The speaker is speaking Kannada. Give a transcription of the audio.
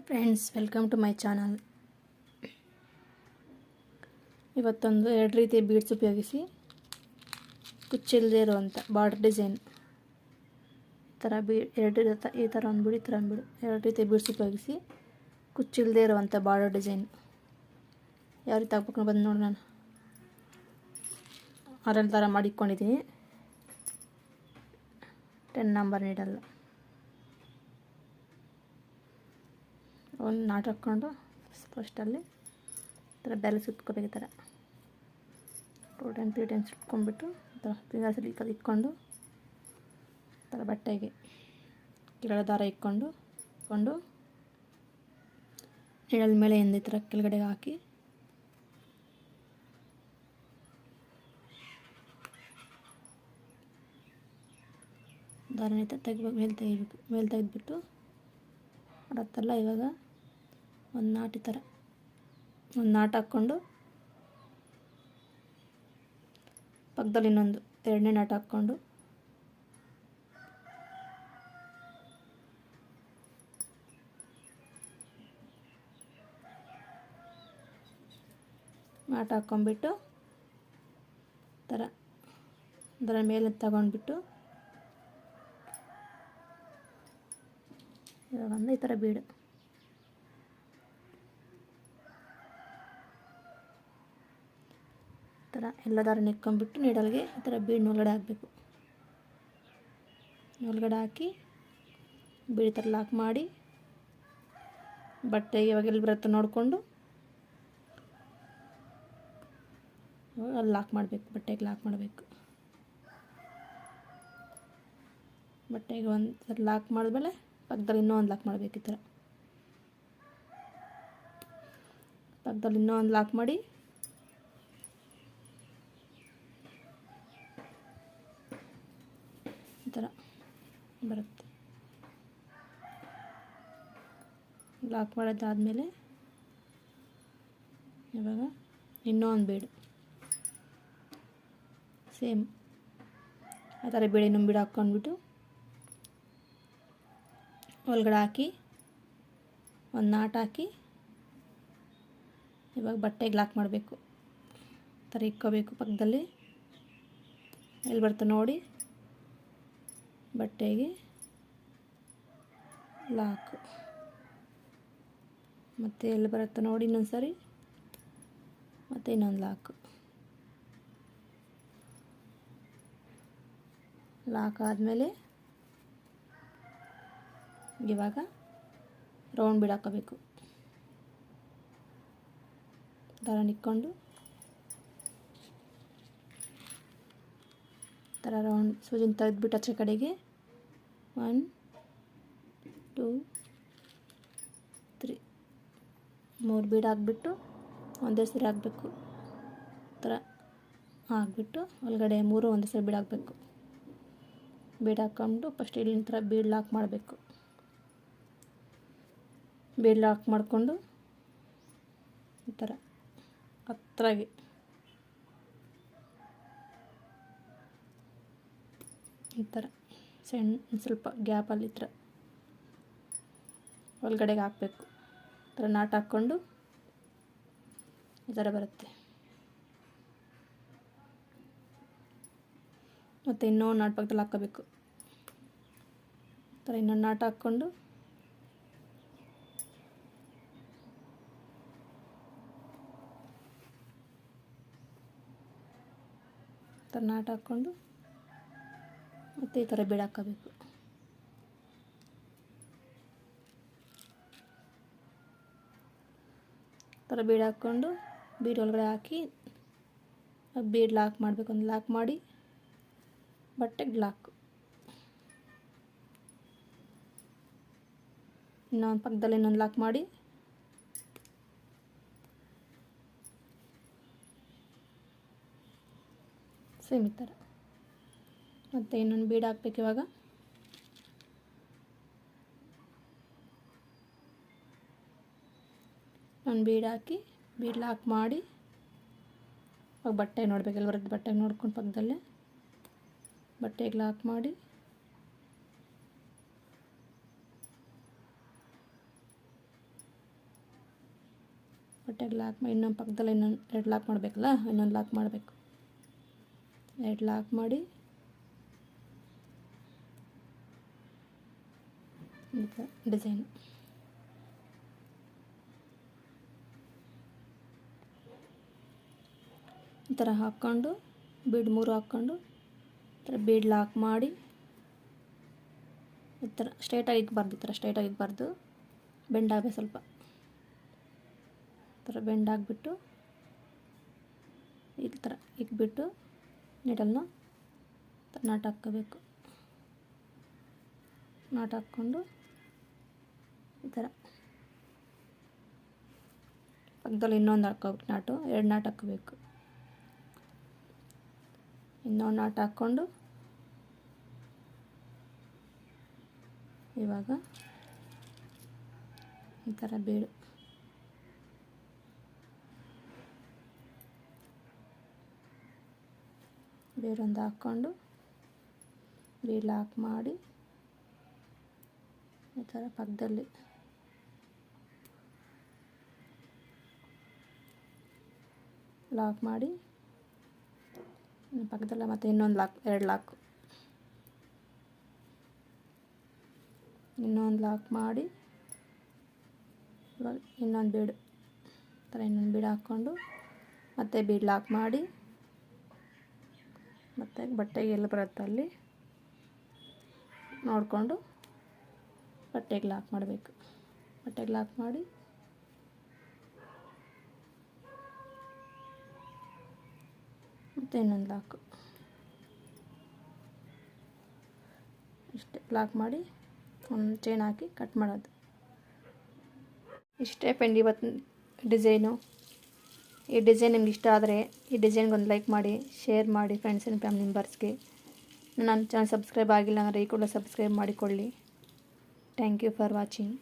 Friends welcome to my channel ಇವತ್ತೊಂದು ಎರಡು ರೀತಿಯ ಬೀಡ್ಸ್ ಉಪಯೋಗಿಸಿ ಕುಚ್ಚಿಲ್ಲದೆ ಇರುವಂಥ ಬಾರ್ಡರ್ ಡಿಸೈನ್ ಥರ ಬೀ, ಎರಡು ಈ ಥರ ಒಂದು ಬಿಡಿ ಈ ಥರ ಒಂದು ಬಿಡು ಎರಡು ರೀತಿಯ ಬೀಡ್ಸ್ ಉಪಯೋಗಿಸಿ ಕುಚ್ಚಿಲ್ಲದೆ ಇರುವಂಥ ಬಾರ್ಡರ್ ಡಿಸೈನ್ ಯಾವ ರೀತಿ ಹಾಕ್ಬೇಕು ಬಂದು ನೋಡಿ ನಾನು. ಆರಲ್ಲಿ ಥರ ಮಾಡಿಕೊಂಡಿದ್ದೀನಿ. ಟೆನ್ ನಂಬರ್ ನೀಡಲ್ಲ ಒಂದು ನಾಟ್ ಹಾಕ್ಕೊಂಡು ಫಸ್ಟಲ್ಲಿ ಥರ ಬೆಲೆ ಸುತ್ಕೋಬೇಕು ಈ ಥರ. ಟೂ ಟೈಮ್ ತ್ರೀ ಟೈಮ್ಸ್ ಇಟ್ಕೊಂಡ್ಬಿಟ್ಟು ಈ ಥರ ಇಟ್ಕೊಂಡು ಥರ ಬಟ್ಟೆಗೆ ಕೆಳ ದಾರ ಇಟ್ಕೊಂಡು ಇಟ್ಕೊಂಡು ನೆಡಲ್ ಮೇಲೆ ಈ ಥರ ಕೆಳಗಡೆ ಹಾಕಿ ದಾರನ ತೆಗಿಬೇಕು ಮೇಲೆ ತೆಗಿಬೇಕು, ಮೇಲೆ ತೆಗೆದ್ಬಿಟ್ಟು ಅದತ್ತಲ್ಲ ಇವಾಗ ಒಂದು ನಾಟಿ ಥರ ಒಂದು ನಾಟ ಹಾಕ್ಕೊಂಡು ಪಕ್ಕದಲ್ಲಿ ಇನ್ನೊಂದು ಎರಡನೇ ನಾಟ್ ಹಾಕ್ಕೊಂಡು ನಾಟ ಹಾಕ್ಕೊಂಬಿಟ್ಟು ಥರ ಅದರ ಮೇಲೆ ತಗೊಂಡ್ಬಿಟ್ಟು ಇವಾಗ ಈ ಥರ ಬೀಡು. ಥರ ಎಲ್ಲ ದಾರ ನೆಕ್ಕೊಂಬಿಟ್ಟು ನೀಡಲ್ಗೆ ಈ ಥರ ಬೀಡು ಒಳಗಡೆ ಹಾಕಬೇಕು. ಒಳಗಡೆ ಹಾಕಿ ಬೀಡಿ ಥರ ಲಾಕ್ ಮಾಡಿ ಬಟ್ಟೆ ಇವಾಗ ಎಲ್ಲಿ ಬರುತ್ತೆ ನೋಡಿಕೊಂಡು ಅಲ್ಲಿ ಲಾಕ್ ಮಾಡಬೇಕು, ಬಟ್ಟೆಗೆ ಲಾಕ್ ಮಾಡಬೇಕು. ಬಟ್ಟೆಗೆ ಒಂದು ಸರಿ ಲಾಕ್ ಮಾಡಿದ್ಮೇಲೆ ಪಕ್ಕದಲ್ಲಿ ಇನ್ನೂ ಒಂದು ಲಾಕ್ ಮಾಡಬೇಕು ಈ ಥರ. ಪಕ್ಕದಲ್ಲಿ ಇನ್ನೂ ಒಂದು ಲಾಕ್ ಮಾಡಿ ಈ ಥರ ಬರುತ್ತೆ. ಲಾಕ್ ಮಾಡೋದಾದಮೇಲೆ ಇವಾಗ ಇನ್ನೂ ಒಂದು ಬೀಡು ಸೇಮ್ ಆ ಥರ ಬೇಳೆ ಇನ್ನೊಂದು ಬೀಡು ಹಾಕ್ಕೊಂಡ್ಬಿಟ್ಟು ಒಳಗಡೆ ಹಾಕಿ, ಒಂದು ನಾಟ್ ಹಾಕಿ ಇವಾಗ ಬಟ್ಟೆಗೆ ಲಾಕ್ ಮಾಡಬೇಕು. ಥರ ಇಕ್ಕೋಬೇಕು ಪಕ್ಕದಲ್ಲಿ. ಎಲ್ಲಿ ಬರ್ತ ನೋಡಿ. ಬಟ್ಟೆಗೆ ಲಾಕು. ಮತ್ತು ಎಲ್ಲಿ ಬರುತ್ತೆ ನೋಡಿ ಇನ್ನೊಂದು ಸಾರಿ. ಮತ್ತು ಇನ್ನೊಂದು ಲಾಕು. ಲಾಕ್ ಆದಮೇಲೆ ಇವಾಗ ರೌಂಡ್ ಬಿಡಾಕೋಬೇಕು. ದಾರ ನಿಕ್ಕೊಂಡು ಥರ ರೌಂಡ್ ಸೂಜಿನ ತೆಗೆದ್ಬಿಟ್ಟು ಆಚೆ ಕಡೆಗೆ. ಒನ್ ಟೂ ತ್ರೀ ಮೂರು ಬೀಡ್ ಹಾಕ್ಬಿಟ್ಟು ಒಂದೇ ಸರಿ ಹಾಕಬೇಕು ಥರ ಹಾಕ್ಬಿಟ್ಟು ಒಳಗಡೆ ಮೂರು ಒಂದೇ ಸರಿ ಬೀಡ್ ಹಾಕಬೇಕು ಬೀಡ್ ಹಾಕ್ಕೊಂಡು ಫಸ್ಟ್ ಇಲ್ಲಿನ ಥರ ಬೀಡ್ ಲಾಕ್ ಮಾಡಬೇಕು. ಬೀಡ್ ಲಾಕ್ ಮಾಡಿಕೊಂಡು ಈ ಥರ ಹತ್ರಾಗಿ. ಈ ಥರ. ಸಣ್ಣ, ಸ್ವಲ್ಪ ಗ್ಯಾಪಲ್ಲಿ ಈ ಥರ ಒಳಗಡೆಗೆ ಹಾಕಬೇಕು. ಈ ಥರ ನಾಟ್ ಹಾಕ್ಕೊಂಡು ಈ ಥರ ಬರುತ್ತೆ. ಮತ್ತು ಇನ್ನೊಂದು ನಾಟ್ ಪಕ್ಕದಲ್ಲಿ ಹಾಕ್ಕೋಬೇಕು. ಈ ಥರ ಇನ್ನೊಂದು ನಾಟ್ ಹಾಕ್ಕೊಂಡು ಥರ ನಾಟ್ ಹಾಕ್ಕೊಂಡು ಮತ್ತು ಈ ಥರ ಬೀಡ್ ಹಾಕ್ಕೋಬೇಕು ಥರ ಬೀಡ್ ಹಾಕ್ಕೊಂಡು ಬೀಡ್ ಒಳಗಡೆ ಹಾಕಿ ಬೀಡ್ ಲಾಕ್ ಮಾಡಬೇಕು ಒಂದು ಲಾಕ್ ಮಾಡಿ ಬಟ್ಟೆಗೆ ಲಾಕ್. ಇನ್ನೊಂದು ಪಕ್ಕದಲ್ಲಿ ಇನ್ನೊಂದು ಲಾಕ್ ಮಾಡಿ. ಸೇಮ್ ಈ ಮತ್ತು ಇನ್ನೊಂದು ಬೀಡ್ ಹಾಕ್ಬೇಕು ಇವಾಗ. ಒಂದು ಬೀಡ್ ಹಾಕಿ, ಬೀಡ್ ಲಾಕ್ ಮಾಡಿ. ಅವಾಗ ಬಟ್ಟೆ ನೋಡ್ಬೇಕು ಎಲ್ಲಿ ಬಟ್ಟೆ ನೋಡ್ಕೊಂಡು ಪಕ್ಕದಲ್ಲೇ. ಬಟ್ಟೆಗೆ ಲಾಕ್ ಮಾಡಿ. ಬಟ್ಟೆಗೆ ಲಾಕ್ ಮಾಡಿ ಇನ್ನೊಂದು ಪಕ್ಕದಲ್ಲಿ ಇನ್ನೊಂದು, ಎರಡು ಲಾಕ್ ಮಾಡಬೇಕಲ್ಲ, ಇನ್ನೊಂದು ಲಾಕ್ ಮಾಡಬೇಕು. ಎರಡು ಲಾಕ್ ಮಾಡಿ. ಈ ಡಿಸೈನ್. ಈ ಥರ ಹಾಕ್ಕೊಂಡು, ಬೀಡ್ ಮೂರು ಹಾಕ್ಕೊಂಡು, ಈ ಬೀಡ್ ಲಾಕ್ ಮಾಡಿ, ಈ ಥರ ಸ್ಟ್ರೈಟಾಗಿ ಇಕ್ಬಾರ್ದು, ಈ ಥರ ಸ್ಟ್ರೈಟಾಗಿ ಇಕ್ಬಾರ್ದು. ಬೆಂಡ್ ಆಗಬೇಕು ಸ್ವಲ್ಪ. ಈ ಥರ ಬೆಂಡ್ ಆಗಿಬಿಟ್ಟು, ಈ ಥರ ಇಕ್ಬಿಟ್ಟು ನೀಡಲ್ನ ನಾಟ್ ಹಾಕ್ಕೋಬೇಕು. ನಾಟ್ ಹಾಕ್ಕೊಂಡು ಈ ಥರ. ಪಕ್ಕದಲ್ಲಿ ಇನ್ನೊಂದು ಹಾಕೋಬೇಕು ನಾಟು, ಎರಡು ನಾಟು ಹಾಕಬೇಕು. ಇನ್ನೊಂದು ನಾಟು ಹಾಕ್ಕೊಂಡು ಇವಾಗ ಈ ಥರ ಬೇಡು. ಬೇರೊಂದು ಹಾಕ್ಕೊಂಡು ಬೀಡ್ ಲಾಕ್ ಮಾಡಿ ಈ ಥರ ಪಕ್ಕದಲ್ಲಿ ಲಾಕ್ ಮಾಡಿ. ಪಕ್ಕದಲ್ಲೇ ಮತ್ತೆ ಇನ್ನೊಂದು ಲಾಕ್, ಎರಡು ಲಾಕ್. ಇನ್ನೊಂದು ಲಾಕ್ ಮಾಡಿ. ಇವಾಗ ಇನ್ನೊಂದು ಬೀಡು ಥರ ಇನ್ನೊಂದು ಬೀಡ್ ಹಾಕ್ಕೊಂಡು ಮತ್ತೆ ಬೀಡ್ ಲಾಕ್ ಮಾಡಿ. ಮತ್ತೆ ಬಟ್ಟೆಗೆ ಎಲ್ಲಿ ಬರುತ್ತೆ ಅಲ್ಲಿ ನೋಡಿಕೊಂಡು ಬಟ್ಟೆಗೆ ಲಾಕ್ ಮಾಡಬೇಕು. ಬಟ್ಟೆಗೆ ಲಾಕ್ ಮಾಡಿ. ಮತ್ತು ಇನ್ನೊಂದು ಲಾಕು ಇಷ್ಟೇ ಲಾಕ್ ಮಾಡಿ ಒಂದು ಚೈನ್ ಹಾಕಿ ಕಟ್ ಮಾಡೋದು. ಇಷ್ಟೇ ಫ್ರೆಂಡ್ ಇವತ್ತು ಡಿಸೈನು ಈ ಡಿಸೈನ್ ನಿಮ್ಗೆ ಇಷ್ಟ ಆದರೆ ಈ ಡಿಸೈನ್ಗೆ ಒಂದು ಲೈಕ್ ಮಾಡಿ ಶೇರ್ ಮಾಡಿ ಫ್ರೆಂಡ್ಸ್ ಆ್ಯಂಡ್ ಫ್ಯಾಮಿಲಿ ಮೆಂಬರ್ಸ್ಗೆ ನನ್ನ ಚಾನಲ್ ಸಬ್ಸ್ಕ್ರೈಬ್ ಆಗಿಲ್ಲ ಅಂದರೆ ಈ ಕೂಡ ಸಬ್ಸ್ಕ್ರೈಬ್ ಮಾಡಿಕೊಳ್ಳಿ. Thank you for watching